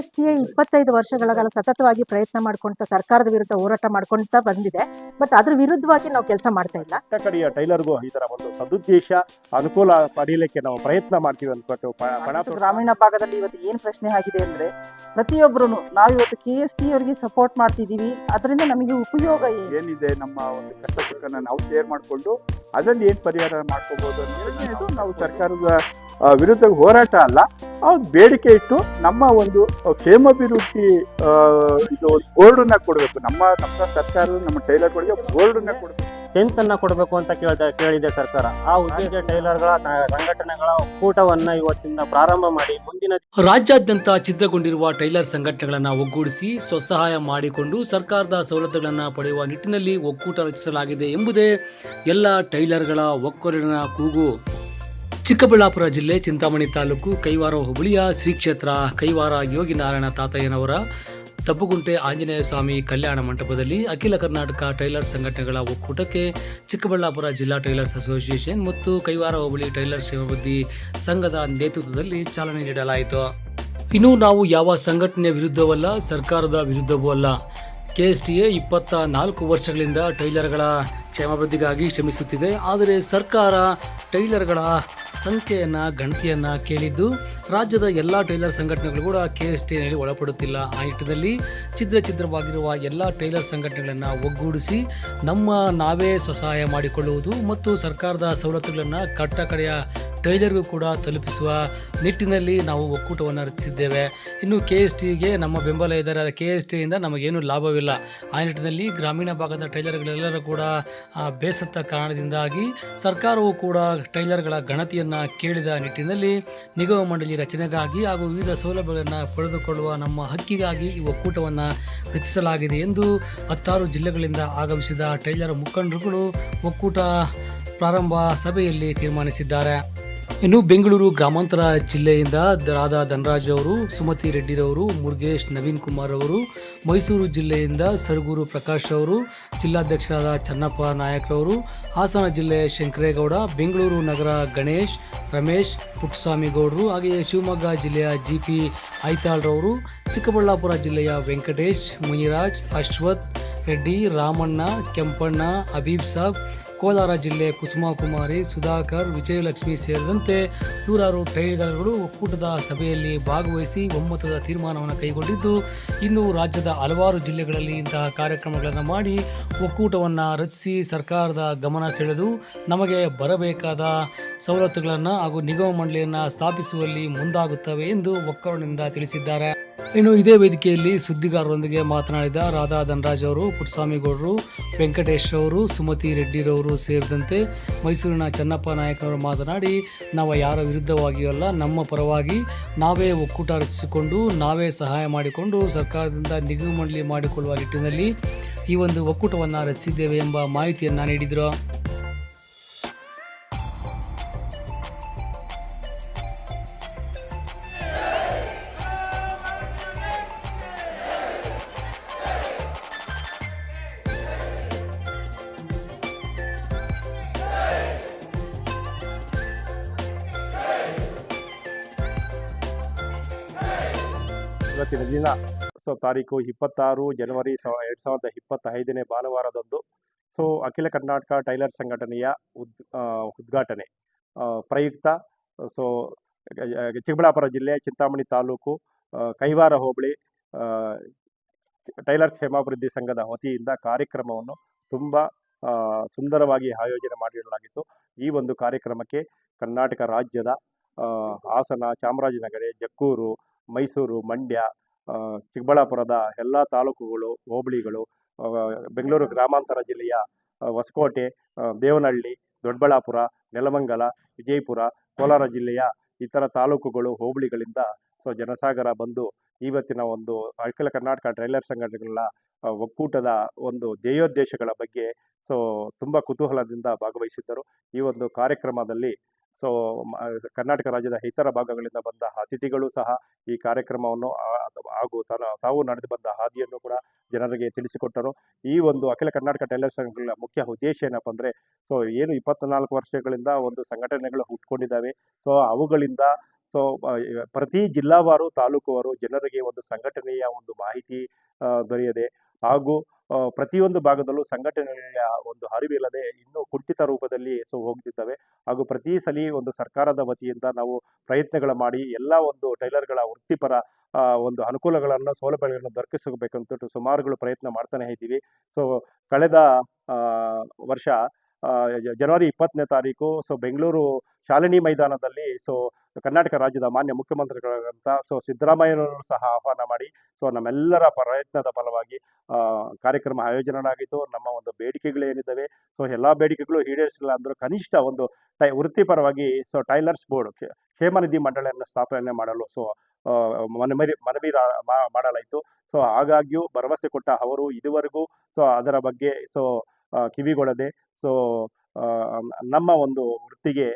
S T ಇಪ್ಪತ್ತೈದು ವರ್ಷಗಳ ಕಾಲ ಸತತವಾಗಿ ಪ್ರಯತ್ನ ಮಾಡ್ಕೊಂತ ಸರ್ಕಾರದ ವಿರುದ್ಧ ಹೋರಾಟ ಮಾಡ್ಕೊಂತ ಬಂದಿದೆ. ಬಟ್ ಅದ್ರ ವಿರುದ್ಧವಾಗಿ ನಾವು ಕೆಲಸ ಮಾಡ್ತಾ ಇಲ್ಲ. ಕಡೆಯ ಟೈಲರ್ಗೂ ಈ ತರ ಒಂದು ಸದುದ್ದೇಶ ಅನುಕೂಲ ಪಡೆಯಲಿಕ್ಕೆ ನಾವು ಪ್ರಯತ್ನ ಮಾಡ್ತೀವಿ ಅಂದ್ಬಿಟ್ಟು ಗ್ರಾಮೀಣ ಭಾಗದಲ್ಲಿ ಇವತ್ತು ಏನ್ ಪ್ರಶ್ನೆ ಆಗಿದೆ ಅಂದ್ರೆ ಪ್ರತಿಯೊಬ್ಬರು ನಾವಿವತ್ತು ಕೆ ಎಸ್ ಟಿ ಅವರಿಗೆ ಸಪೋರ್ಟ್ ಮಾಡ್ತಿದ್ದೀವಿ ಅದರಿಂದ ನಮಗೆ ಉಪಯೋಗ ಏನು? ಏನಿದೆ ನಮ್ಮ ಒಂದು ಕಷ್ಟ ಸುಖನ ನಾವು ಶೇರ್ ಮಾಡಿಕೊಂಡು ಅದರಲ್ಲಿ ಏನ್ ಪರಿಹಾರ ಮಾಡ್ಕೋಬಹುದು ಅನ್ನೋದು ನಾವು ಸರ್ಕಾರದ ವಿರುದ್ಧ ಹೋರಾಟ ಅಲ್ಲ. ಅವ್ರು ಬೇಡಿಕೆ ಇಟ್ಟು ನಮ್ಮ ಒಂದು ಕ್ಷೇಮಾಭಿವೃದ್ಧಿ ಬೋರ್ಡ್ ಇದು ಬೋರ್ಡನ್ನ ಕೊಡಬೇಕು. ನಮ್ಮ ನಮ್ಮ ಸರ್ಕಾರ ನಮ್ಮ ಟೈಲರ್ಗಳಿಗೆ ಬೋರ್ಡನ್ನ ಕೊಡಬೇಕು. ಟೆಂತ್ ಅನ್ನ ಕೊಡಬೇಕು ಅಂತ ಕೇಳ್ತಾ ಕೇಳಿದೆ ಸರ್ಕಾರ. ಆ ಉದ್ದೇಶ ಟೈಲರ್ಗಳ ಸಂಘಟನೆಗಳ ಒಕ್ಕೂಟವನ್ನ ಇವತ್ತಿಂದ ಪ್ರಾರಂಭ ಮಾಡಿ ಮುಂದಿನ ರಾಜ್ಯಾದ್ಯಂತ ಚಿತ್ರಗೊಂಡಿರುವ ಟೈಲರ್ ಸಂಘಟನೆಗಳನ್ನ ಒಗ್ಗೂಡಿಸಿ ಸ್ವಸಹಾಯ ಮಾಡಿಕೊಂಡು ಸರ್ಕಾರದ ಸವಲತ್ತುಗಳನ್ನು ಪಡೆಯುವ ನಿಟ್ಟಿನಲ್ಲಿ ಒಕ್ಕೂಟ ರಚಿಸಲಾಗಿದೆ ಎಂಬುದೇ ಎಲ್ಲ ಟೈಲರ್ಗಳ ಒಕ್ಕೊರಲಿನ ಕೂಗು. ಚಿಕ್ಕಬಳ್ಳಾಪುರ ಜಿಲ್ಲೆ ಚಿಂತಾಮಣಿ ತಾಲೂಕು ಕೈವಾರ ಹೋಬಳಿಯ ಶ್ರೀ ಕ್ಷೇತ್ರ ಕೈವಾರ ಯೋಗಿ ನಾರಾಯಣ ತಾತಯ್ಯನವರ ತಬ್ಬುಗುಂಟೆ ಆಂಜನೇಯ ಸ್ವಾಮಿ ಕಲ್ಯಾಣ ಮಂಟಪದಲ್ಲಿ ಅಖಿಲ ಕರ್ನಾಟಕ ಟೈಲರ್ ಸಂಘಟನೆಗಳ ಒಕ್ಕೂಟಕ್ಕೆ ಚಿಕ್ಕಬಳ್ಳಾಪುರ ಜಿಲ್ಲಾ ಟೈಲರ್ಸ್ ಅಸೋಸಿಯೇಷನ್ ಮತ್ತು ಕೈವಾರ ಹೋಬಳಿ ಟೈಲರ್ಸ್ ಅಭಿವೃದ್ಧಿ ಸಂಘದ ನೇತೃತ್ವದಲ್ಲಿ ಚಾಲನೆ ನೀಡಲಾಯಿತು. ಇನ್ನು ನಾವು ಯಾವ ಸಂಘಟನೆಯ ವಿರುದ್ಧವಲ್ಲ, ಸರ್ಕಾರದ ವಿರುದ್ಧವೂ ಅಲ್ಲ. ಕೆ ಎಸ್ ಟಿ ಎ ಇಪ್ಪತ್ತ ನಾಲ್ಕು ವರ್ಷಗಳಿಂದ ಟೈಲರ್ಗಳ ಕ್ಷೇಮಾಭಿವೃದ್ಧಿಗಾಗಿ ಶ್ರಮಿಸುತ್ತಿದೆ. ಆದರೆ ಸರ್ಕಾರ ಟೈಲರ್ಗಳ ಸಂಖ್ಯೆಯನ್ನು, ಗಣತಿಯನ್ನು ಕೇಳಿದ್ದು ರಾಜ್ಯದ ಎಲ್ಲ ಟೈಲರ್ ಸಂಘಟನೆಗಳು ಕೂಡ ಕೆ ಎಸ್ ಟಿ ಒಳಪಡುತ್ತಿಲ್ಲ. ಆ ನಿಟ್ಟಿನಲ್ಲಿ ಛಿದ್ರ ಛಿದ್ರವಾಗಿರುವ ಎಲ್ಲ ಟೈಲರ್ ಸಂಘಟನೆಗಳನ್ನು ಒಗ್ಗೂಡಿಸಿ ನಮ್ಮ ನಾವೇ ಸ್ವಸಹಾಯ ಮಾಡಿಕೊಳ್ಳುವುದು ಮತ್ತು ಸರ್ಕಾರದ ಸವಲತ್ತುಗಳನ್ನು ಕಟ್ಟ ಕಡೆಯ ಟೈಲರ್ಗೂ ಕೂಡ ತಲುಪಿಸುವ ನಿಟ್ಟಿನಲ್ಲಿ ನಾವು ಒಕ್ಕೂಟವನ್ನು ರಚಿಸಿದ್ದೇವೆ. ಇನ್ನು ಕೆ ಎಸ್ ಟಿಗೆ ನಮ್ಮ ಬೆಂಬಲ ಇದ್ದಾರೆ. ಕೆ ಎಸ್ ಟಿಯಿಂದ ನಮಗೇನು ಲಾಭವಿಲ್ಲ. ಆ ನಿಟ್ಟಿನಲ್ಲಿ ಗ್ರಾಮೀಣ ಭಾಗದ ಟೈಲರ್ಗಳೆಲ್ಲರೂ ಕೂಡ ಬೇಸತ್ತ ಕಾರಣದಿಂದಾಗಿ ಸರ್ಕಾರವು ಕೂಡ ಟೈಲರ್ಗಳ ಗಣತಿಯನ್ನು ಕೇಳಿದ ನಿಟ್ಟಿನಲ್ಲಿ ನಿಗಮ ಮಂಡಳಿ ರಚನೆಗಾಗಿ ಹಾಗೂ ವಿವಿಧ ಸೌಲಭ್ಯಗಳನ್ನು ಪಡೆದುಕೊಳ್ಳುವ ನಮ್ಮ ಹಕ್ಕಿಗಾಗಿ ಈ ಒಕ್ಕೂಟವನ್ನು ರಚಿಸಲಾಗಿದೆ ಎಂದು ಹತ್ತಾರು ಜಿಲ್ಲೆಗಳಿಂದ ಆಗಮಿಸಿದ ಟೈಲರ್ ಮುಖಂಡರುಗಳು ಒಕ್ಕೂಟ ಪ್ರಾರಂಭ ಸಭೆಯಲ್ಲಿ ತೀರ್ಮಾನಿಸಿದ್ದಾರೆ. ಇನ್ನು ಬೆಂಗಳೂರು ಗ್ರಾಮಾಂತರ ಜಿಲ್ಲೆಯಿಂದ ರಾಧಾ ಧನರಾಜ್ ಅವರು, ಸುಮತಿ ರೆಡ್ಡಿರವರು, ಮುರುಗೇಶ್ ನವೀನ್ ಕುಮಾರ್ ಅವರು, ಮೈಸೂರು ಜಿಲ್ಲೆಯಿಂದ ಸರಗೂರು ಪ್ರಕಾಶ್ ಅವರು, ಜಿಲ್ಲಾಧ್ಯಕ್ಷರಾದ ಚನ್ನಪ್ಪ ನಾಯಕ್ ಅವರು, ಹಾಸನ ಜಿಲ್ಲೆಯ ಶಂಕರೇಗೌಡ, ಬೆಂಗಳೂರು ನಗರ ಗಣೇಶ್, ರಮೇಶ್ ಪುಟ್ಟಸ್ವಾಮಿಗೌಡರು, ಹಾಗೆಯೇ ಶಿವಮೊಗ್ಗ ಜಿಲ್ಲೆಯ ಜಿ ಪಿ ಐತಾಳ್ರವರು, ಚಿಕ್ಕಬಳ್ಳಾಪುರ ಜಿಲ್ಲೆಯ ವೆಂಕಟೇಶ್, ಮುನಿರಾಜ್, ಅಶ್ವಥ್ ರೆಡ್ಡಿ, ರಾಮಣ್ಣ, ಕೆಂಪಣ್ಣ ಹಬೀಬ್ ಸಾಬ್ ಕೋಲಾರ ಜಿಲ್ಲೆ ಕುಸುಮಾ ಕುಮಾರಿ ಸುಧಾಕರ್, ವಿಜಯಲಕ್ಷ್ಮಿ ಸೇರಿದಂತೆ ನೂರಾರು ಟೈಲರ್ಗಳು ಒಕ್ಕೂಟದ ಸಭೆಯಲ್ಲಿ ಭಾಗವಹಿಸಿ ಒಮ್ಮತದ ತೀರ್ಮಾನವನ್ನು ಕೈಗೊಂಡಿದ್ದು, ಇನ್ನು ರಾಜ್ಯದ ಹಲವಾರು ಜಿಲ್ಲೆಗಳಲ್ಲಿ ಇಂತಹ ಕಾರ್ಯಕ್ರಮಗಳನ್ನು ಮಾಡಿ ಒಕ್ಕೂಟವನ್ನು ರಚಿಸಿ ಸರ್ಕಾರದ ಗಮನ ಸೆಳೆದು ನಮಗೆ ಬರಬೇಕಾದ ಸವಲತ್ತುಗಳನ್ನು ಹಾಗೂ ನಿಗಮ ಮಂಡಳಿಯನ್ನು ಸ್ಥಾಪಿಸುವಲ್ಲಿ ಮುಂದಾಗುತ್ತವೆ ಎಂದು ಒಕ್ಕೂಟದಿಂದ ತಿಳಿಸಿದ್ದಾರೆ. ಇನ್ನು ಇದೇ ವೇದಿಕೆಯಲ್ಲಿ ಸುದ್ದಿಗಾರರೊಂದಿಗೆ ಮಾತನಾಡಿದ ರಾಧಾ ಧನರಾಜ್ ಅವರು, ಪುಟ್ಸ್ವಾಮಿಗೌಡರು ವೆಂಕಟೇಶ್ ಅವರು ಸುಮತಿ ರೆಡ್ಡಿರವರು ಸೇರಿದಂತೆ ಮೈಸೂರಿನ ಚನ್ನಪ್ಪ ನಾಯಕನವರು ಮಾತನಾಡಿ, ನಾವು ಯಾರ ವಿರುದ್ಧವಾಗಿಯೂ ಅಲ್ಲ ನಮ್ಮ ಪರವಾಗಿ ನಾವೇ ಒಕ್ಕೂಟ ರಚಿಸಿಕೊಂಡು, ನಾವೇ ಸಹಾಯ ಮಾಡಿಕೊಂಡು ಸರ್ಕಾರದಿಂದ ನಿಗಮ ಮಂಡಳಿ ಮಾಡಿಕೊಳ್ಳುವ ನಿಟ್ಟಿನಲ್ಲಿ ಈ ಒಂದು ಒಕ್ಕೂಟವನ್ನು ರಚಿಸಿದ್ದೇವೆ ಎಂಬ ಮಾಹಿತಿಯನ್ನು ನೀಡಿದರು. ಇವತ್ತಿನ ದಿನ ಸೊ ತಾರೀಕು ಇಪ್ಪತ್ತಾರು ಜನವರಿ ಸಾವ ಎರಡು ಸಾವಿರದ ಇಪ್ಪತ್ತೈದನೇ ಭಾನುವಾರದಂದು. ಸೊ ಅಖಿಲ ಕರ್ನಾಟಕ ಟೈಲರ್ ಸಂಘಟನೆಯ ಉದ್ ಉದ್ಘಾಟನೆ. ಪ್ರಯುಕ್ತ, ಸೊ ಚಿಕ್ಕಬಳ್ಳಾಪುರ ಜಿಲ್ಲೆ, ಚಿಂತಾಮಣಿ ತಾಲೂಕು ಕೈವಾರ ಹೋಬಳಿ ಟೈಲರ್ ಕ್ಷೇಮಾಭಿವೃದ್ಧಿ ಸಂಘದ ವತಿಯಿಂದ ಕಾರ್ಯಕ್ರಮವನ್ನು ತುಂಬ ಸುಂದರವಾಗಿ ಆಯೋಜನೆ ಮಾಡಿಡಲಾಗಿತ್ತು. ಈ ಒಂದು ಕಾರ್ಯಕ್ರಮಕ್ಕೆ ಕರ್ನಾಟಕ ರಾಜ್ಯದ ಹಾಸನ, ಚಾಮರಾಜನಗರ, ಜಕ್ಕೂರು ಮೈಸೂರು, ಮಂಡ್ಯ ಚಿಕ್ಕಬಳ್ಳಾಪುರದ ಎಲ್ಲ ತಾಲೂಕುಗಳು, ಹೋಬಳಿಗಳು ಬೆಂಗಳೂರು ಗ್ರಾಮಾಂತರ ಜಿಲ್ಲೆಯ ಹೊಸಕೋಟೆ ದೇವನಹಳ್ಳಿ, ದೊಡ್ಡಬಳ್ಳಾಪುರ, ನೆಲಮಂಗಲ, ವಿಜಯಪುರ, ಕೋಲಾರ ಜಿಲ್ಲೆಯ ಇತರ ತಾಲೂಕುಗಳು, ಹೋಬಳಿಗಳಿಂದ ಸೊ ಜನಸಾಗರ ಬಂದು ಇವತ್ತಿನ ಒಂದು ಅಖಿಲ ಕರ್ನಾಟಕ ಟ್ರೈಲರ್ ಸಂಘಟನೆಗಳ ಒಕ್ಕೂಟದ ಒಂದು ಧ್ಯೇಯೋದ್ದೇಶಗಳ ಬಗ್ಗೆ ಸೊ ತುಂಬ ಕುತೂಹಲದಿಂದ ಭಾಗವಹಿಸಿದ್ದರು. ಈ ಒಂದು ಕಾರ್ಯಕ್ರಮದಲ್ಲಿ ಸೊ ಕರ್ನಾಟಕ ರಾಜ್ಯದ ಇತರ ಭಾಗಗಳಿಂದ ಬಂದ ಅತಿಥಿಗಳು ಸಹ ಈ ಕಾರ್ಯಕ್ರಮವನ್ನು ಹಾಗೂ ತಾವು ನಡೆದು ಬಂದ ಹಾದಿಯನ್ನು ಕೂಡ ಜನರಿಗೆ ತಿಳಿಸಿಕೊಟ್ಟರು. ಈ ಒಂದು ಅಖಿಲ ಕರ್ನಾಟಕ ಟೈಲರ್ ಸಂಘಗಳ ಮುಖ್ಯ ಉದ್ದೇಶ ಏನಪ್ಪ ಅಂದರೆ, ಸೊ, ಏನು ಇಪ್ಪತ್ನಾಲ್ಕು ವರ್ಷಗಳಿಂದ ಒಂದು ಸಂಘಟನೆಗಳು ಹುಟ್ಕೊಂಡಿದ್ದಾವೆ. ಸೊ, ಅವುಗಳಿಂದ ಸೊ ಪ್ರತಿ ಜಿಲ್ಲಾವಾರು, ತಾಲೂಕುವಾರು ಜನರಿಗೆ ಒಂದು ಸಂಘಟನೆಯ ಒಂದು ಮಾಹಿತಿ ದೊರೆಯದೆ. ಹಾಗೂ ಪ್ರತಿಯೊಂದು ಭಾಗದಲ್ಲೂ ಸಂಘಟನೆಯ ಒಂದು ಅರಿವಿಲ್ಲದೆ ಇನ್ನೂ ಕುಂಠಿತ ರೂಪದಲ್ಲಿ ಸೊ, ಹೋಗ್ತಿದ್ದಾವೆ. ಹಾಗೂ ಪ್ರತಿ ಸಲ ಒಂದು ಸರ್ಕಾರದ ವತಿಯಿಂದ ನಾವು ಪ್ರಯತ್ನಗಳ ಮಾಡಿ ಎಲ್ಲ ಒಂದು ಟೈಲರ್ಗಳ ವೃತ್ತಿಪರ ಒಂದು ಅನುಕೂಲಗಳನ್ನು, ಸೌಲಭ್ಯಗಳನ್ನು ದೊರಕಿಸಬೇಕಂತ ಸುಮಾರುಗಳು ಪ್ರಯತ್ನ ಮಾಡ್ತಾನೆ ಇದ್ದೀವಿ. ಸೊ ಕಳೆದ ವರ್ಷ ಜನವರಿ ಇಪ್ಪತ್ತನೇ ತಾರೀಕು ಸೊ ಬೆಂಗಳೂರು ಶಾಲಿನಿ ಮೈದಾನದಲ್ಲಿ ಸೊ ಕರ್ನಾಟಕ ರಾಜ್ಯದ ಮಾನ್ಯ ಮುಖ್ಯಮಂತ್ರಿಗಳಾದಂಥ ಸೊ ಸಿದ್ದರಾಮಯ್ಯನವರು ಸಹ ಆಹ್ವಾನ ಮಾಡಿ, ಸೊ ನಮ್ಮೆಲ್ಲರ ಪ್ರಯತ್ನದ ಫಲವಾಗಿ ಕಾರ್ಯಕ್ರಮ ಆಯೋಜನೆಯಾಗಿತ್ತು. ನಮ್ಮ ಒಂದು ಬೇಡಿಕೆಗಳೇನಿದ್ದಾವೆ ಸೊ ಎಲ್ಲ ಬೇಡಿಕೆಗಳು ಈಡೇರಿಸಿಲ್ಲ ಅಂದರೂ ಕನಿಷ್ಠ ಒಂದು ಟೈ, ವೃತ್ತಿಪರವಾಗಿ, ಸೊ ಟೈಲರ್ಸ್ ಬೋರ್ಡ್ ಕ್ಷೇಮನಿಧಿ ಮಂಡಳಿಯನ್ನು ಸ್ಥಾಪನೆ ಮಾಡಲು, ಸೊ ಮನವಿ ಮನವಿ ಮಾಡಲಾಯಿತು. ಸೊ ಹಾಗಾಗಿಯೂ ಭರವಸೆ ಕೊಟ್ಟ ಅವರು ಇದುವರೆಗೂ, ಸೊ ಅದರ ಬಗ್ಗೆ, ಸೊ ಕಿವಿಗೊಡದೆ, ಸೊ ನಮ್ಮ ಒಂದು ವೃತ್ತಿಗೆ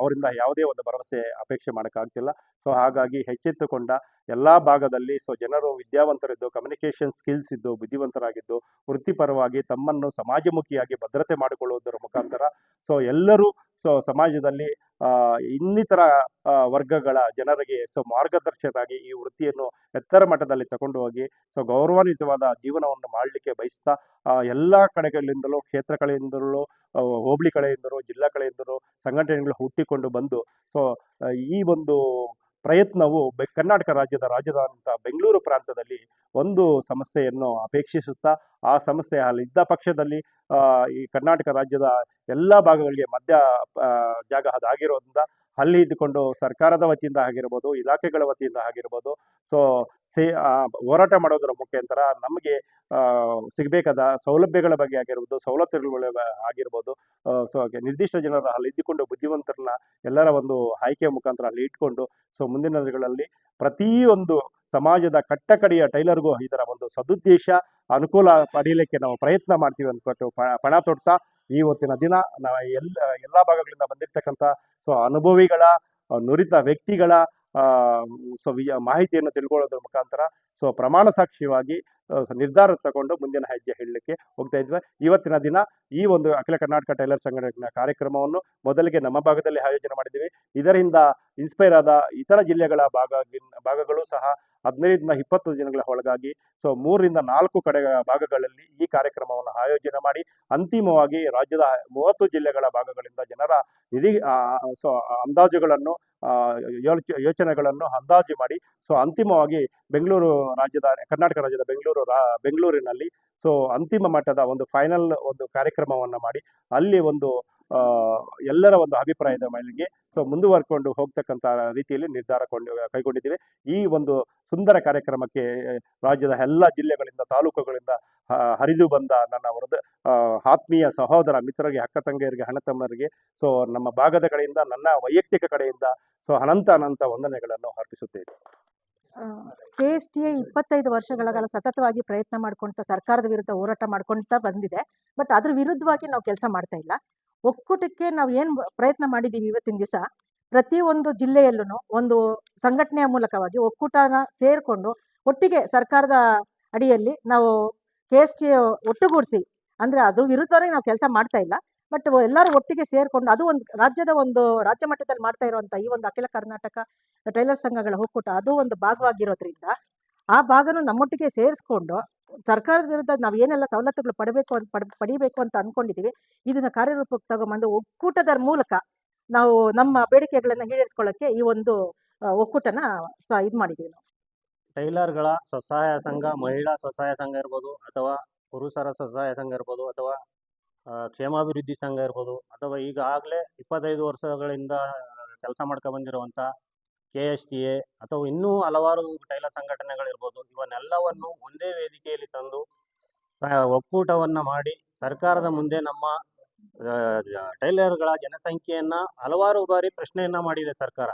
ಅವರಿಂದ ಯಾವುದೇ ಒಂದು ಭರವಸೆ ಅಪೇಕ್ಷೆ ಮಾಡೋಕ್ಕಾಗ್ತಿಲ್ಲ. ಸೊ, ಹಾಗಾಗಿ ಹೆಚ್ಚೆತ್ತುಕೊಂಡ ಎಲ್ಲ ಭಾಗದಲ್ಲಿ, ಸೊ, ಜನರು ವಿದ್ಯಾವಂತರಿದ್ದು ಕಮ್ಯುನಿಕೇಷನ್ ಸ್ಕಿಲ್ಸ್ ಇದ್ದು, ಬುದ್ಧಿವಂತರಾಗಿದ್ದು, ವೃತ್ತಿಪರವಾಗಿ ತಮ್ಮನ್ನು ಸಮಾಜಮುಖಿಯಾಗಿ ಭದ್ರತೆ ಮಾಡಿಕೊಳ್ಳುವುದರ ಮುಖಾಂತರ, ಸೊ, ಎಲ್ಲರೂ, ಸೊ, ಸಮಾಜದಲ್ಲಿ ಇನ್ನಿತರ ವರ್ಗಗಳ ಜನರಿಗೆ ಸೊ ಮಾರ್ಗದರ್ಶಕರಾಗಿ ಈ ವೃತ್ತಿಯನ್ನು ಎತ್ತರ ಮಟ್ಟದಲ್ಲಿ ತಗೊಂಡು ಹೋಗಿ, ಸೊ ಗೌರವಾನ್ವಿತವಾದ ಜೀವನವನ್ನು ಮಾಡಲಿಕ್ಕೆ ಬಯಸ್ತಾ ಎಲ್ಲ ಕಡೆಗಳಿಂದಲೂ, ಕ್ಷೇತ್ರ ಕಡೆಯಿಂದಲೂ ಹೋಬಳಿ ಕಡೆಯಿಂದಲೂ, ಜಿಲ್ಲಾ ಕಡೆಯಿಂದಲೂ ಸಂಘಟನೆಗಳು ಹುಟ್ಟಿಕೊಂಡು ಬಂದು, ಸೊ ಈ ಒಂದು ಪ್ರಯತ್ನವು ಕರ್ನಾಟಕ ರಾಜ್ಯದ ರಾಜಧಾನಿ ಬೆಂಗಳೂರು ಪ್ರಾಂತದಲ್ಲಿ ಒಂದು ಸಮಸ್ಯೆಯನ್ನು ಅಪೇಕ್ಷಿಸುತ್ತಾ, ಆ ಸಮಸ್ಯೆ ಅಲ್ಲಿದ್ದ ಪಕ್ಷದಲ್ಲಿ ಈ ಕರ್ನಾಟಕ ರಾಜ್ಯದ ಎಲ್ಲ ಭಾಗಗಳಿಗೆ ಮಧ್ಯ ಜಾಗ ಅದಾಗಿರೋದ್ರಿಂದ ಅಲ್ಲಿ ಇದ್ದುಕೊಂಡು ಸರ್ಕಾರದ ವತಿಯಿಂದ ಆಗಿರ್ಬೋದು, ಇಲಾಖೆಗಳ ವತಿಯಿಂದ ಆಗಿರ್ಬೋದು, ಸೊ, ಸೇ ಹೋರಾಟ ಮಾಡೋದರ ಮುಖಾಂತರ ನಮಗೆ ಸಿಗಬೇಕಾದ ಸೌಲಭ್ಯಗಳ ಬಗ್ಗೆ ಆಗಿರ್ಬೋದು, ಸವಲತ್ತುಗಳ ಆಗಿರ್ಬೋದು ಸೊ ನಿರ್ದಿಷ್ಟ ಜನರ ಅಲ್ಲಿ ಇದ್ದುಕೊಂಡು ಬುದ್ಧಿವಂತರನ್ನ ಎಲ್ಲರ ಒಂದು ಆಯ್ಕೆ ಮುಖಾಂತರ ಅಲ್ಲಿ ಇಟ್ಕೊಂಡು, ಸೊ, ಮುಂದಿನ ದಿನಗಳಲ್ಲಿ ಪ್ರತಿಯೊಂದು ಸಮಾಜದ ಕಟ್ಟಕಡೆಯ ಟೈಲರ್ಗೂ ಇದರ ಒಂದು ಸದುದ್ದೇಶ ಅನುಕೂಲ ಪಡೆಯಲಿಕ್ಕೆ ನಾವು ಪ್ರಯತ್ನ ಮಾಡ್ತೀವಿ ಅಂದ್ಕೊಟ್ಟು ಪಣ ತೊಡ್ತಾ ಇವತ್ತಿನ ದಿನ ನಾವು ಎಲ್ಲ ಎಲ್ಲ ಭಾಗಗಳಿಂದ ಬಂದಿರತಕ್ಕಂಥ ಸೊ ಅನುಭವಿಗಳ, ನುರಿತ ವ್ಯಕ್ತಿಗಳ ಸೊ ಮಾಹಿತಿಯನ್ನು ತಿಳ್ಕೊಳ್ಳೋದ್ರ ಮುಖಾಂತರ, ಸೊ, ಪ್ರಮಾಣ ಸಾಕ್ಷಿಯಾಗಿ ನಿರ್ಧಾರ ತಗೊಂಡು ಮುಂದಿನ ಹೆಜ್ಜೆ ಹೇಳಲಿಕ್ಕೆ ಹೋಗ್ತಾ ಇದ್ವಿ. ಇವತ್ತಿನ ದಿನ ಈ ಒಂದು ಅಖಿಲ ಕರ್ನಾಟಕ ಟೈಲರ್ ಸಂಘಟನೆಯ ಕಾರ್ಯಕ್ರಮವನ್ನು ಮೊದಲಿಗೆ ನಮ್ಮ ಭಾಗದಲ್ಲಿ ಆಯೋಜನೆ ಮಾಡಿದ್ದೀವಿ. ಇದರಿಂದ ಇನ್ಸ್ಪೈರ್ ಆದ ಇತರ ಜಿಲ್ಲೆಗಳ ಭಾಗ ಭಾಗಗಳು ಸಹ ಹದಿನೈದರಿಂದ ಇಪ್ಪತ್ತು ದಿನಗಳ ಒಳಗಾಗಿ, ಸೊ, ಮೂರರಿಂದ ನಾಲ್ಕು ಕಡೆ ಭಾಗಗಳಲ್ಲಿ ಈ ಕಾರ್ಯಕ್ರಮವನ್ನು ಆಯೋಜನೆ ಮಾಡಿ, ಅಂತಿಮವಾಗಿ ರಾಜ್ಯದ ಮೂವತ್ತು ಜಿಲ್ಲೆಗಳ ಭಾಗಗಳಿಂದ ಜನರ ನಿಧಿ ಸೊ, ಅಂದಾಜುಗಳನ್ನು ಯೋಚನೆಗಳನ್ನು ಅಂದಾಜು ಮಾಡಿ. ಸೊ ಅಂತಿಮವಾಗಿ ಬೆಂಗಳೂರು ರಾಜ್ಯದ, ಕರ್ನಾಟಕ ರಾಜ್ಯದ ಬೆಂಗಳೂರು ರಾ, ಬೆಂಗಳೂರಿನಲ್ಲಿ ಸೊ ಅಂತಿಮ ಮಟ್ಟದ ಒಂದು ಫೈನಲ್ ಒಂದು ಕಾರ್ಯಕ್ರಮವನ್ನು ಮಾಡಿ, ಅಲ್ಲಿ ಒಂದು ಎಲ್ಲರ ಒಂದು ಅಭಿಪ್ರಾಯದ ಮೇಲೆಗೆ ಸೊ ಮುಂದುವರ್ಕೊಂಡು ಹೋಗ್ತಕ್ಕಂಥ ರೀತಿಯಲ್ಲಿ ನಿರ್ಧಾರ ಕೈಗೊಂಡಿದ್ದೀವಿ. ಈ ಒಂದು ಸುಂದರ ಕಾರ್ಯಕ್ರಮಕ್ಕೆ ರಾಜ್ಯದ ಎಲ್ಲ ಜಿಲ್ಲೆಗಳಿಂದ, ತಾಲೂಕುಗಳಿಂದ ಹರಿದು ಬಂದ ನನ್ನ ವೃದ್ಧ ಆತ್ಮೀಯ ಸಹೋದರ ಮಿತ್ರರಿಗೆ, ಅಕ್ಕ ತಂಗಿಯರಿಗೆ ಹಣ ತಮ್ಮರಿಗೆ, ಸೊ ನಮ್ಮ ಭಾಗದ ಕಡೆಯಿಂದ, ನನ್ನ ವೈಯಕ್ತಿಕ ಕಡೆಯಿಂದ, ಸೊ ಅನಂತ ಅನಂತ ವಂದನೆಗಳನ್ನು ಅರ್ಪಿಸುತ್ತೇನೆ. ಕೆ ಎಸ್ ಟಿ ಎ ಇಪ್ಪತ್ತೈದು ವರ್ಷಗಳ ಕಾಲ ಸತತವಾಗಿ ಪ್ರಯತ್ನ ಮಾಡ್ಕೊಂತ, ಸರ್ಕಾರದ ವಿರುದ್ಧ ಹೋರಾಟ ಮಾಡ್ಕೊಂತ ಬಂದಿದೆ. ಬಟ್ ಅದ್ರ ವಿರುದ್ಧವಾಗಿ ನಾವು ಕೆಲಸ ಮಾಡ್ತಾ ಇಲ್ಲ. ಒಕ್ಕೂಟಕ್ಕೆ ನಾವು ಏನು ಪ್ರಯತ್ನ ಮಾಡಿದ್ದೀವಿ ಇವತ್ತಿನ ದಿವಸ ಪ್ರತಿಯೊಂದು ಜಿಲ್ಲೆಯಲ್ಲೂ ಒಂದು ಸಂಘಟನೆಯ ಮೂಲಕವಾಗಿ ಒಕ್ಕೂಟನ ಸೇರಿಕೊಂಡು ಒಟ್ಟಿಗೆ ಸರ್ಕಾರದ ಅಡಿಯಲ್ಲಿ ನಾವು ಕೆ ಎಸ್ ಟಿ ಒಟ್ಟುಗೂಡಿಸಿ, ಅಂದರೆ ಅದ್ರ ವಿರುದ್ಧವಾಗಿ ನಾವು ಕೆಲಸ ಮಾಡ್ತಾ ಇಲ್ಲ, ಬಟ್ ಎಲ್ಲರೂ ಒಟ್ಟಿಗೆ ಸೇರಿಕೊಂಡು ಅದು ಒಂದು ರಾಜ್ಯದ ಒಂದು ರಾಜ್ಯ ಮಟ್ಟದಲ್ಲಿ ಮಾಡ್ತಾ ಇರುವಂಥ ಈ ಒಂದು ಅಖಿಲ ಕರ್ನಾಟಕ ಟೈಲರ್ ಸಂಘಗಳ ಒಕ್ಕೂಟ ಅದು ಒಂದು ಭಾಗವಾಗಿರೋದ್ರಿಂದ, ಆ ಭಾಗನೂ ನಮ್ಮೊಟ್ಟಿಗೆ ಸೇರಿಸ್ಕೊಂಡು ಸರ್ಕಾರದ ವಿರುದ್ಧ ನಾವು ಏನೆಲ್ಲ ಸವಲತ್ತುಗಳು ಪಡಬೇಕು ಅಂತ ಪಡ್, ಪಡಿಬೇಕು ಅಂತ ಅಂದ್ಕೊಂಡಿದ್ದೀವಿ ಇದನ್ನು ಕಾರ್ಯರೂಪಕ್ಕೆ ತಗೊಂಬಂದು ಒಕ್ಕೂಟದ ಮೂಲಕ ನಾವು ನಮ್ಮ ಬೇಡಿಕೆಗಳನ್ನು ಈಡೇರಿಸ್ಕೊಳ್ಳೋಕ್ಕೆ ಈ ಒಂದು ಒಕ್ಕೂಟನ ಸ, ಇದು ಮಾಡಿದ್ದೀವಿ ನಾವು. ಟೈಲರ್ಗಳ ಸ್ವಸಹಾಯ ಸಂಘ, ಮಹಿಳಾ ಸ್ವಸಹಾಯ ಸಂಘ ಇರ್ಬೋದು, ಅಥವಾ ಪುರುಷರ ಸ್ವಸಹಾಯ ಸಂಘ ಇರ್ಬೋದು, ಅಥವಾ ಕ್ಷೇಮಾಭಿವೃದ್ಧಿ ಸಂಘ ಇರ್ಬೋದು, ಅಥವಾ ಈಗಾಗಲೇ ಇಪ್ಪತ್ತೈದು ವರ್ಷಗಳಿಂದ ಕೆಲಸ ಮಾಡ್ಕೊ ಬಂದಿರುವಂಥ ಕೆ ಎಸ್ ಟಿ ಎ ಅಥವಾ ಇನ್ನೂ ಹಲವಾರು ಟೈಲರ್ ಸಂಘಟನೆಗಳಿರ್ಬೋದು, ಇವನ್ನೆಲ್ಲವನ್ನು ಒಂದೇ ವೇದಿಕೆಯಲ್ಲಿ ತಂದು ಒಕ್ಕೂಟವನ್ನು ಮಾಡಿ, ಸರ್ಕಾರದ ಮುಂದೆ ನಮ್ಮ ಟೈಲರ್ಗಳ ಜನಸಂಖ್ಯೆಯನ್ನ ಹಲವಾರು ಬಾರಿ ಪ್ರಶ್ನೆಯನ್ನ ಮಾಡಿದೆ ಸರ್ಕಾರ.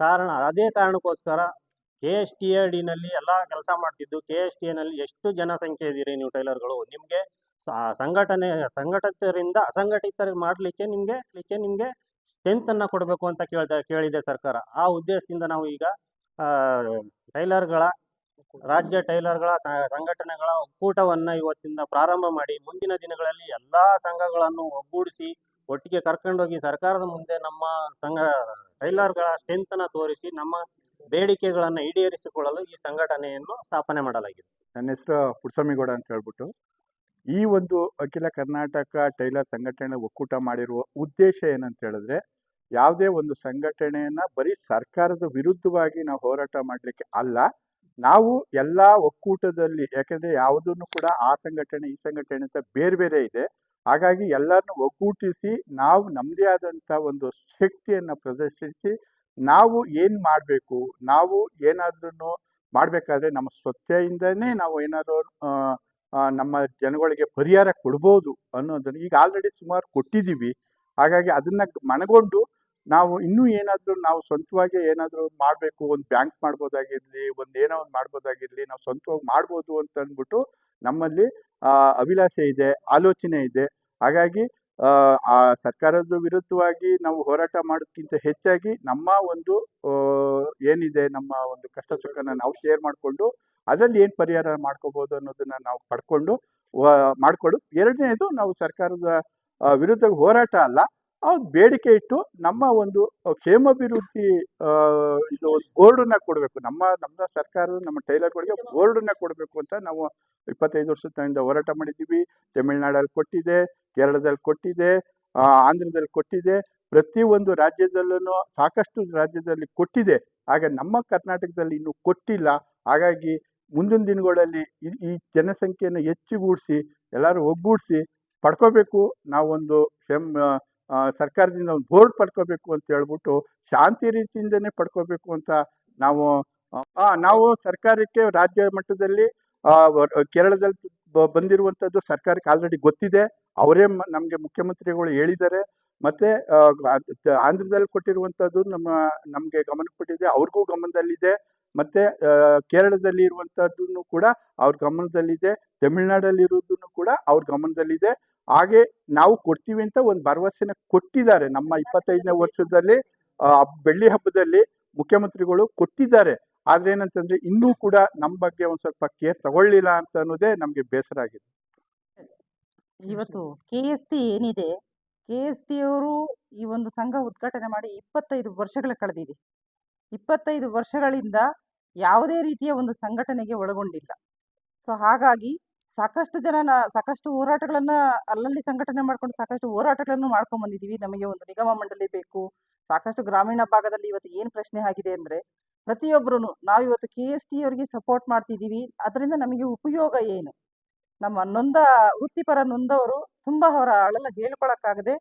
ಕಾರಣ, ಅದೇ ಕಾರಣಕ್ಕೋಸ್ಕರ ಕೆ ಎಸ್ ಟಿ ಎ ಡಿನಲ್ಲಿ ಎಲ್ಲ ಕೆಲಸ ಮಾಡ್ತಿದ್ದು, ಕೆ ಎಸ್ ಟಿ ಎನಲ್ಲಿ ಎಷ್ಟು ಜನಸಂಖ್ಯೆ ಇದ್ದೀರಿ ನೀವು ಟೈಲರ್ಗಳು? ನಿಮಗೆ ಸಂಘಟನೆ, ಸಂಘಟಿತರಿಂದ ಅಸಂಘಟಿತರಿಗೆ ಮಾಡಲಿಕ್ಕೆ ನಿಮಗೆ ನಿಮಗೆ ಸ್ಟ್ರೆಂತನ್ನು ಕೊಡಬೇಕು ಅಂತ ಕೇಳ್ತಾ ಕೇಳಿದೆ ಸರ್ಕಾರ. ಆ ಉದ್ದೇಶದಿಂದ ನಾವು ಈಗ ಟೈಲರ್ಗಳ, ರಾಜ್ಯ ಟೈಲರ್ಗಳ ಸಂಘಟನೆಗಳ ಒಕ್ಕೂಟವನ್ನು ಇವತ್ತಿಂದ ಪ್ರಾರಂಭ ಮಾಡಿ, ಮುಂದಿನ ದಿನಗಳಲ್ಲಿ ಎಲ್ಲ ಸಂಘಗಳನ್ನು ಒಗ್ಗೂಡಿಸಿ, ಒಟ್ಟಿಗೆ ಕರ್ಕೊಂಡೋಗಿ ಸರ್ಕಾರದ ಮುಂದೆ ನಮ್ಮ ಸಂಘ, ಟೈಲರ್ಗಳ ಸ್ಟ್ರೆಂತನ್ನು ತೋರಿಸಿ, ನಮ್ಮ ಬೇಡಿಕೆಗಳನ್ನು ಈಡೇರಿಸಿಕೊಳ್ಳಲು ಈ ಸಂಘಟನೆಯನ್ನು ಸ್ಥಾಪನೆ ಮಾಡಲಾಗಿದೆ. ನನ್ನ ಹೆಸರು ಪುಟ್ಸ್ವಾಮಿಗೌಡ ಅಂತ ಹೇಳ್ಬಿಟ್ಟು ಈ ಒಂದು ಅಖಿಲ ಕರ್ನಾಟಕ ಟೈಲರ್ ಸಂಘಟನೆ ಒಕ್ಕೂಟ ಮಾಡಿರುವ ಉದ್ದೇಶ ಏನಂತ ಹೇಳಿದ್ರೆ, ಯಾವುದೇ ಒಂದು ಸಂಘಟನೆಯನ್ನ ಬರೀ ಸರ್ಕಾರದ ವಿರುದ್ಧವಾಗಿ ನಾವು ಹೋರಾಟ ಮಾಡಲಿಕ್ಕೆ ಅಲ್ಲ, ನಾವು ಎಲ್ಲ ಒಕ್ಕೂಟದಲ್ಲಿ, ಯಾಕಂದ್ರೆ ಯಾವುದನ್ನು ಕೂಡ ಆ ಸಂಘಟನೆ, ಈ ಸಂಘಟನೆ ಅಂತ ಬೇರೆ ಬೇರೆ ಇದೆ. ಹಾಗಾಗಿ ಎಲ್ಲರನ್ನು ಒಕ್ಕೂಟಿಸಿ ನಾವು ನಮ್ಮದೇ ಆದಂಥ ಒಂದು ಶಕ್ತಿಯನ್ನ ಪ್ರದರ್ಶಿಸಿ ನಾವು ಏನು ಮಾಡಬೇಕು, ನಾವು ಏನಾದ್ರೂ ಮಾಡಬೇಕಾದ್ರೆ ನಮ್ಮ ಸ್ವಚ್ಛೆಯಿಂದನೇ ನಾವು ಏನಾದ್ರು ನಮ್ಮ ಜನಗಳಿಗೆ ಪರಿಹಾರ ಕೊಡ್ಬೋದು ಅನ್ನೋದನ್ನು ಈಗ ಆಲ್ರೆಡಿ ಸುಮಾರು ಕೊಟ್ಟಿದ್ದೀವಿ. ಹಾಗಾಗಿ ಅದನ್ನ ಮನಗೊಂಡು ನಾವು ಇನ್ನೂ ಏನಾದರೂ ನಾವು ಸ್ವಂತವಾಗಿ ಏನಾದರೂ ಮಾಡಬೇಕು, ಒಂದು ಬ್ಯಾಂಕ್ ಮಾಡ್ಬೋದಾಗಿರಲಿ, ಒಂದು ಏನೋ ಒಂದು ಮಾಡ್ಬೋದಾಗಿರಲಿ, ನಾವು ಸ್ವಂತವಾಗಿ ಮಾಡ್ಬೋದು ಅಂತ ಅಂದ್ಬಿಟ್ಟು ನಮ್ಮಲ್ಲಿ ಅಭಿಲಾಷೆ ಇದೆ, ಆಲೋಚನೆ ಇದೆ. ಹಾಗಾಗಿ ಆ, ಸರ್ಕಾರದ ವಿರುದ್ಧವಾಗಿ ನಾವು ಹೋರಾಟ ಮಾಡೋದಕ್ಕಿಂತ ಹೆಚ್ಚಾಗಿ ನಮ್ಮ ಒಂದು ಏನಿದೆ ನಮ್ಮ ಒಂದು ಕಷ್ಟ ಸುಖನ ನಾವು ಶೇರ್ ಮಾಡಿಕೊಂಡು ಅದರಲ್ಲಿ ಏನು ಪರಿಹಾರ ಮಾಡ್ಕೋಬಹುದು ಅನ್ನೋದನ್ನ ನಾವು ಪಡ್ಕೊಂಡು ಮಾಡ್ಕೊಂಡು ಎರಡನೇದು ನಾವು ಸರ್ಕಾರದ ವಿರುದ್ಧ ಹೋರಾಟ ಅಲ್ಲ ಅವ್ರು ಬೇಡಿಕೆ ಇಟ್ಟು ನಮ್ಮ ಒಂದು ಕ್ಷೇಮಾಭಿವೃದ್ಧಿ ಇದು ಒಂದು ಬೋರ್ಡನ್ನ ಕೊಡಬೇಕು. ನಮ್ಮ ನಮ್ಮ ಸರ್ಕಾರ ನಮ್ಮ ಟೈಲರ್ಗಳಿಗೆ ಬೋರ್ಡನ್ನ ಕೊಡಬೇಕು ಅಂತ ನಾವು ಇಪ್ಪತ್ತೈದು ವರ್ಷದಿಂದ ಹೋರಾಟ ಮಾಡಿದ್ದೀವಿ. ತಮಿಳ್ನಾಡಲ್ಲಿ ಕೊಟ್ಟಿದೆ, ಕೇರಳದಲ್ಲಿ ಕೊಟ್ಟಿದೆ ಆಂಧ್ರದಲ್ಲಿ ಕೊಟ್ಟಿದೆ. ಪ್ರತಿಯೊಂದು ರಾಜ್ಯದಲ್ಲೂ ಸಾಕಷ್ಟು ರಾಜ್ಯದಲ್ಲಿ ಕೊಟ್ಟಿದೆ. ಆಗ ನಮ್ಮ ಕರ್ನಾಟಕದಲ್ಲಿ ಇನ್ನೂ ಕೊಟ್ಟಿಲ್ಲ. ಹಾಗಾಗಿ ಮುಂದಿನ ದಿನಗಳಲ್ಲಿ ಈ- ಜನಸಂಖ್ಯೆಯನ್ನು ಹೆಚ್ಚುಗೂಡಿಸಿ, ಎಲ್ಲರೂ ಒಗ್ಗೂಡಿಸಿ ಪಡ್ಕೋಬೇಕು. ನಾವೊಂದು ಕ್ಷೇಮ ಸರ್ಕಾರದಿಂದ ಒಂದು ಬೋರ್ಡ್ ಪಡ್ಕೋಬೇಕು ಅಂತ ಹೇಳ್ಬಿಟ್ಟು ಶಾಂತಿ ರೀತಿಯಿಂದನೇ ಪಡ್ಕೋಬೇಕು ಅಂತ ನಾವು ನಾವು ಸರ್ಕಾರಕ್ಕೆ ರಾಜ್ಯ ಮಟ್ಟದಲ್ಲಿ ಕೇರಳದಲ್ಲಿ ಬಂದಿರುವಂಥದ್ದು ಸರ್ಕಾರಕ್ಕೆ ಆಲ್ರೆಡಿ ಗೊತ್ತಿದೆ. ಅವರೇ ನಮಗೆ ಮುಖ್ಯಮಂತ್ರಿಗಳು ಹೇಳಿದ್ದಾರೆ. ಮತ್ತೆ ಆಂಧ್ರದಲ್ಲಿ ಕೊಟ್ಟಿರುವಂಥದ್ದು ನಮ್ಮ, ನಮಗೆ ಗಮನಕ್ಕೆ ಕೊಟ್ಟಿದೆ. ಅವ್ರಿಗೂ ಗಮನದಲ್ಲಿದೆ. ಮತ್ತೆ ಕೇರಳದಲ್ಲಿ ಇರುವಂತಹದ್ದು ಕೂಡ ಅವ್ರ ಗಮನದಲ್ಲಿದೆ, ತಮಿಳ್ನಾಡಲ್ಲಿ ಇರುವುದನ್ನು ಕೂಡ ಅವ್ರ ಗಮನದಲ್ಲಿದೆ. ಹಾಗೆ ನಾವು ಕೊಡ್ತೀವಿ ಅಂತ ಒಂದು ಭರವಸೆನ ಕೊಟ್ಟಿದ್ದಾರೆ. ನಮ್ಮ ಇಪ್ಪತ್ತೈದನೇ ವರ್ಷದಲ್ಲಿ ಬೆಳ್ಳಿ ಹಬ್ಬದಲ್ಲಿ ಮುಖ್ಯಮಂತ್ರಿಗಳು ಕೊಟ್ಟಿದ್ದಾರೆ. ಆದ್ರೆ ಏನಂತಂದ್ರೆ ಇನ್ನೂ ಕೂಡ ನಮ್ಮ ಬಗ್ಗೆ ಒಂದ್ ಸ್ವಲ್ಪ ಕೇರ್ ತಗೊಳ್ಳಿಲ್ಲ ಅಂತ ಅನ್ನೋದೇ ನಮ್ಗೆ ಬೇಸರ ಆಗಿದೆ. ಇವತ್ತು ಕೆ ಎಸ್ ಟಿ ಏನಿದೆ, ಕೆ ಎಸ್ ಟಿ ಅವರು ಈ ಒಂದು ಸಂಘ ಉದ್ಘಾಟನೆ ಮಾಡಿ ಇಪ್ಪತ್ತೈದು ವರ್ಷಗಳ ಕಳೆದಿದೆ. ಇಪ್ಪತ್ತೈದು ವರ್ಷಗಳಿಂದ ಯಾವುದೇ ರೀತಿಯ ಒಂದು ಸಂಘಟನೆಗೆ ಒಳಗೊಂಡಿಲ್ಲ. ಸೊ, ಹಾಗಾಗಿ ಸಾಕಷ್ಟು ಜನ ಸಾಕಷ್ಟು ಹೋರಾಟಗಳನ್ನ ಅಲ್ಲಲ್ಲಿ ಸಂಘಟನೆ ಮಾಡ್ಕೊಂಡು ಸಾಕಷ್ಟು ಹೋರಾಟಗಳನ್ನು ಮಾಡ್ಕೊಂಡ್ ಬಂದಿದ್ದೀವಿ ನಮಗೆ ಒಂದು ನಿಗಮ ಮಂಡಳಿ ಬೇಕು. ಸಾಕಷ್ಟು ಗ್ರಾಮೀಣ ಭಾಗದಲ್ಲಿ ಇವತ್ತು ಏನು ಪ್ರಶ್ನೆ ಆಗಿದೆ ಅಂದ್ರೆ ಪ್ರತಿಯೊಬ್ಬರು ನಾವು ಇವತ್ತು ಕೆ ಎಸ್ ಟಿ ಅವರಿಗೆ ಸಪೋರ್ಟ್ ಮಾಡ್ತಿದ್ದೀವಿ ಅದರಿಂದ ನಮಗೆ ಉಪಯೋಗ ಏನು? ನಮ್ಮ ನೊಂದ, ವೃತ್ತಿಪರ ನೊಂದವರು ತುಂಬಾ ಅವರ ಅಳಲ ಹೇಳ್ಕೊಳಕ್ಕಾಗದೆ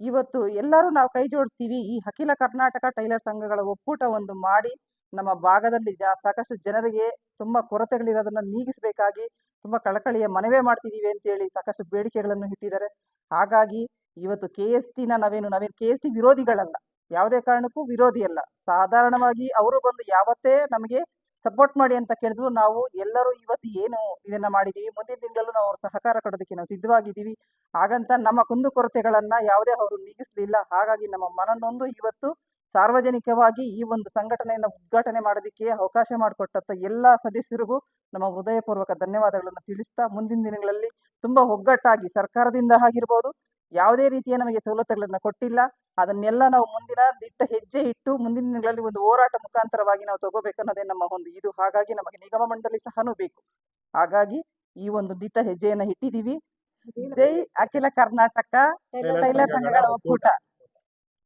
ಇವತ್ತು ಎಲ್ಲರೂ ನಾವು ಕೈ ಜೋಡಿಸ್ತೀವಿ. ಈ ಅಖಿಲ ಕರ್ನಾಟಕ ಟೈಲರ್ ಸಂಘಗಳ ಒಕ್ಕೂಟ ಒಂದು ಮಾಡಿ ನಮ್ಮ ಭಾಗದಲ್ಲಿ ಜಾ, ಸಾಕಷ್ಟು ಜನರಿಗೆ ತುಂಬ ಕೊರತೆಗಳಿರೋದನ್ನು ನೀಗಿಸಬೇಕಾಗಿ ತುಂಬ ಕಳಕಳಿಯ ಮನವಿ ಮಾಡ್ತಿದ್ದೀವಿ ಅಂತೇಳಿ ಸಾಕಷ್ಟು ಬೇಡಿಕೆಗಳನ್ನು ಇಟ್ಟಿದ್ದಾರೆ. ಹಾಗಾಗಿ ಇವತ್ತು ಕೆ ಎಸ್ ಟಿನ ನಾವೇನು ನಾವೇನು ಕೆ ಎಸ್ ಟಿ ವಿರೋಧಿಗಳಲ್ಲ. ಯಾವುದೇ ಕಾರಣಕ್ಕೂ ವಿರೋಧಿ ಅಲ್ಲ. ಸಾಧಾರಣವಾಗಿ ಅವರು ಬಂದು ಯಾವತ್ತೇ ನಮಗೆ ಸಪೋರ್ಟ್ ಮಾಡಿ ಅಂತ ಕೇಳಿದ್ರು ನಾವು ಎಲ್ಲರೂ ಇವತ್ತು ಏನು ಇದನ್ನ ಮಾಡಿದೀವಿ. ಮುಂದಿನ ದಿನಗಳಲ್ಲೂ ನಾವು ಅವ್ರ ಸಹಕಾರ ಕೊಡೋದಕ್ಕೆ ನಾವು ಸಿದ್ಧವಾಗಿದ್ದೀವಿ. ಹಾಗಂತ ನಮ್ಮ ಕುಂದುಕೊರತೆಗಳನ್ನ ಯಾವುದೇ ಅವರು ನೀಗಿಸಲಿಲ್ಲ. ಹಾಗಾಗಿ ನಮ್ಮ ಮನನೊಂದು ಇವತ್ತು ಸಾರ್ವಜನಿಕವಾಗಿ ಈ ಒಂದು ಸಂಘಟನೆಯನ್ನು ಉದ್ಘಾಟನೆ ಮಾಡೋದಕ್ಕೆ ಅವಕಾಶ ಮಾಡಿಕೊಟ್ಟಂತ ಎಲ್ಲ ಸದಸ್ಯರಿಗೂ ನಮ್ಮ ಹೃದಯಪೂರ್ವಕ ಧನ್ಯವಾದಗಳನ್ನು ತಿಳಿಸ್ತಾ ಮುಂದಿನ ದಿನಗಳಲ್ಲಿ ತುಂಬಾ ಒಗ್ಗಟ್ಟಾಗಿ ಸರ್ಕಾರದಿಂದ ಆಗಿರ್ಬೋದು ಯಾವುದೇ ರೀತಿಯ ನಮಗೆ ಸವಲತ್ತುಗಳನ್ನ ಕೊಟ್ಟಿಲ್ಲ. ಅದನ್ನೆಲ್ಲ ನಾವು ಮುಂದಿನ ದಿಟ್ಟ ಹೆಜ್ಜೆ ಇಟ್ಟು ಮುಂದಿನ ದಿನಗಳಲ್ಲಿ ಒಂದು ಹೋರಾಟ ಮುಖಾಂತರವಾಗಿ ನಾವು ತಗೋಬೇಕನ್ನೋದೇ ನಮ್ಮ ಒಂದು ಇದು. ಹಾಗಾಗಿ ನಮಗೆ ನಿಗಮ ಮಂಡಳಿ ಸಹನೂ ಬೇಕು. ಹಾಗಾಗಿ ಈ ಒಂದು ದಿಟ್ಟ ಹೆಜ್ಜೆಯನ್ನ ಇಟ್ಟಿದ್ದೀವಿ. ಜೈ ಅಖಿಲ ಕರ್ನಾಟಕ ಟೈಲರ್ ಸಂಘಗಳ ಒಕ್ಕೂಟ.